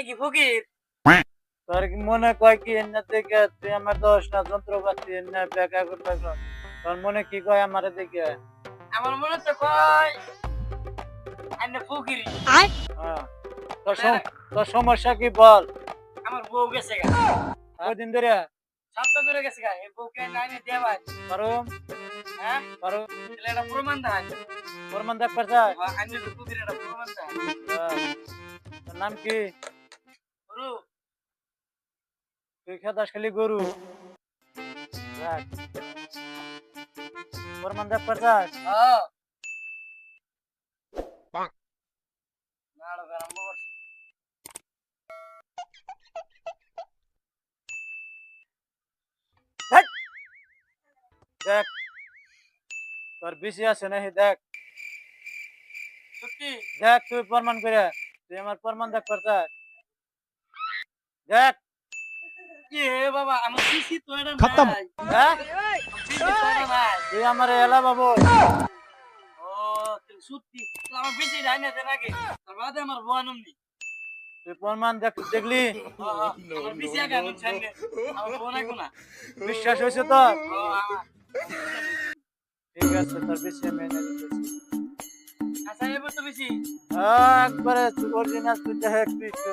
কি ফকির? তোর মনে কয় কি এনে দেখে তুই আমার দোষ না যন্ত্রপাতি এনে বেকা করতে তোর মনে কি কয় আমার দেখে আমার মনে তো কয় ফকির। হ্যাঁ। তোর সমস্যা কি বল? আমার বউ গেছে কদিন ধরে? সপ্তাহ ধরে গেছে গা। এই বউকে নাইনে দেওয়া পারো হ্যাঁ? পারো এটা প্রমাণ দেয় প্রমাণ দেখ পারছাস আমি তো ফকির এটা প্রমাণ দেয় হ্যাঁ। নাম কি? তুই খেতাস খালি গরু। রাখ। প্রমাণ দেখ পারছাস হ্যাঁ নাড়ো আরম্ভ করছি। দেখ তোর বেশি আছে নাকি? দেখ। সত্যি? দেখ তুই প্রমাণ করে। তুই আমার প্রমাণ দেখ পারছাস দেখ। এ বাবা আমার তো এটা খতম। হ্যাঁ এলা বাবু ও সত্যি আমার দেন আগে তার বাদে আমার তুই প্রমাণ দেখ দেখলি আমার পিসি আগে আনুন ছাড়লে আমার বউ নাই কোনা বিশ্বাস হয়েছে তো ঠিক আছে তোর বেশি আমি এনে দিতেছি আচ্ছা এবার তো বেশি একবারে অরিজিনাল তুই দেখ একটু একটু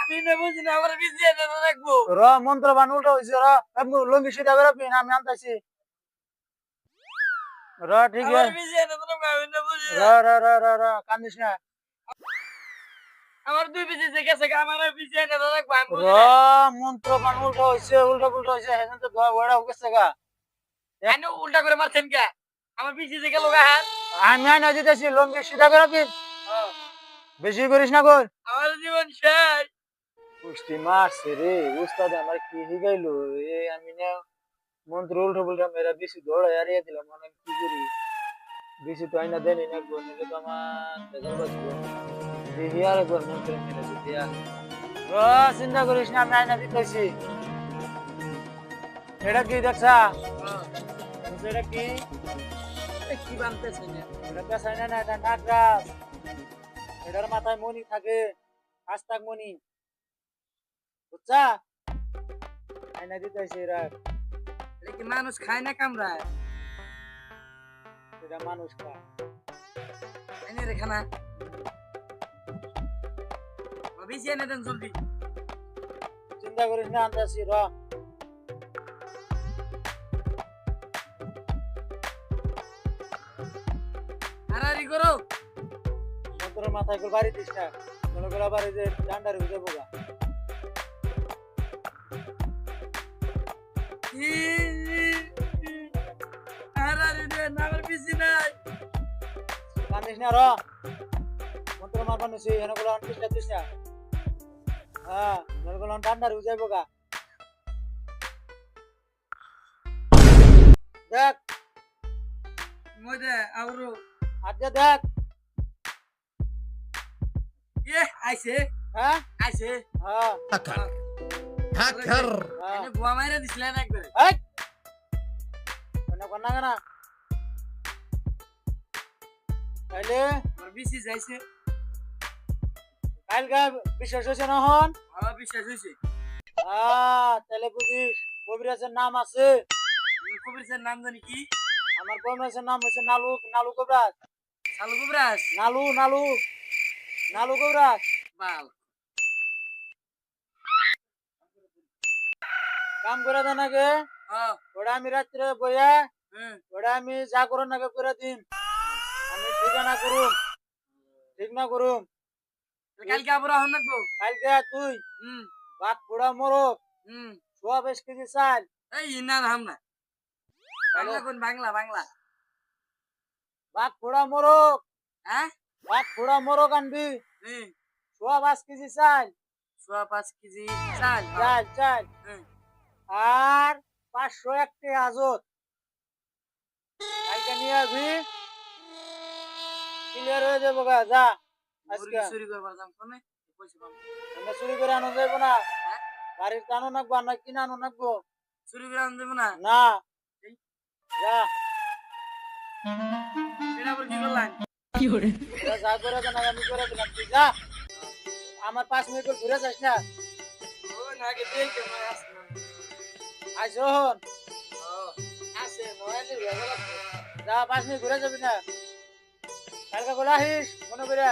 আমি না বুঝি না আমার পিসি রাখব র মন্ত্র বান উল্টা হয়েছে র। আমি লঙ্গি সিধা বেরো পিন আমি আনতাছি। র ঠিক আছে। পিসি এনে তো রাখব আমি না বুঝি র র র র র কান্দিস না। আমার দুই পিসি যে গেছে আমার পিসি এনে তো রাখব র বুঝি না। মন্ত্র বান উল্টা হয়েছে উল্টা পুল্টা হয়েছে হেন তো গা। আইনে উল্টা করে মারছেন কে? আমার যে গেল গা হাত আমি আইনা দিতেছি লঙ্গি সিধা বেরো পিন বেশি করিস না কর। আমার জীবন শেষ। কুস্তি মারছে রে উস্তাদ আমার কি শিখাইলো? এ আমি না মন্ত্র উল্টো পুল্টা মেরা বেশি দৌড়া হারিয়ে দিলাম মানে কি করি? বেশি তো আইনা দেনি না গো নিলে তো আমার বেজাল বাঁচবো। দেখি আর একবার মন্ত্র মেরে যদি ও চিন্তা করিস না আমি আইনা দিতেছি। এটা কি দেখছা? এটা কি? কি বানতেছেন এটা পেছাই না না এটা নাগরাজ এটার মাথায় মণি থাকে। আস্তাক মনি বুঝছা? আইনা দিতেছি এরা। কি মানুষ খায় না কামড়ায়? এটা মানুষ খায়। এনে চিন্তা করিস না আনতাছি র। করো। মন্ত্রের মাথায় করে বাড়ি দিস না মনে করে আবার এই যে ডান্ডার পিসি নাই। কান্দিস না র। মন্ত্র মাথা নিছি হেন করে আনতিস না দিস না। হ্যাঁ মনে করলাম ডান্ডার যাব দেখ। মজা আউরো। আজকে দেখ। এ আইছে। হ্যাঁ? আইছে। হ্যাঁ. হ্যাঁ। বুয়া মাইরা দিছিলেন একবারে। এই কন্যা কন্যা কেনা। তাইলে আমার পিসি যাইছে কালকে বিশ্বাস হয়েছে না হন? আমার বিশ্বাস হইছে। আহ তাহলে বুঝিস কবিরাজের নাম আছে। কবির নাম জানি কি? আমার কবিরাজের নাম হচ্ছে নালু নালু কবিরাজ। সালু কবিরাজ? নালু নালু। নালু কবিরাজ বাল কাম করে দেন আগে। হ্যাঁ। ওটা আমি রাত্রে বইয়া ওটা আমি যা করুন আগে করে দিন। আমি ঠিক না করুম। ঠিক না করুম। কালকে আবার আহন লাগবো কালকে তুই। বাঘ পোড়া হুম। সোয়া বেশ কেজি চাল এই না হাম না। বাংলা কোন বাংলা বাংলা? বাঘ পোড়া মরক। হ্যাঁ? বাঘ পোড়া মরক আনবি? সোয়া পাঁচ কেজি চাল। সোয়া পাঁচ কেজি চাল চাল চাল। হুম। আর পাঁচশো একটা আজত কালকে নিয়ে আসবি। ক্লিয়ার হয়ে যাব গা যা। আজকে। মুরগি চুরি করবার দাম কমে আমরা চুরি করে আনো যাইবো না। হ্যাঁ? বাড়ির টানো নাকবো আর না কিনে আনো নাকবো। চুরি করে আনতে দেবো না? না। যা। এটা আবার কি করলেন? তোরা যা করে দেন আমি করে দিলাম তুই যা। আমার পাঁচ মিনিট করে ঘুরে যাস না। গেল। যা পাঁচ মিনিট ঘুরে যাবি না। কালকে বলে আহিস মনে করে?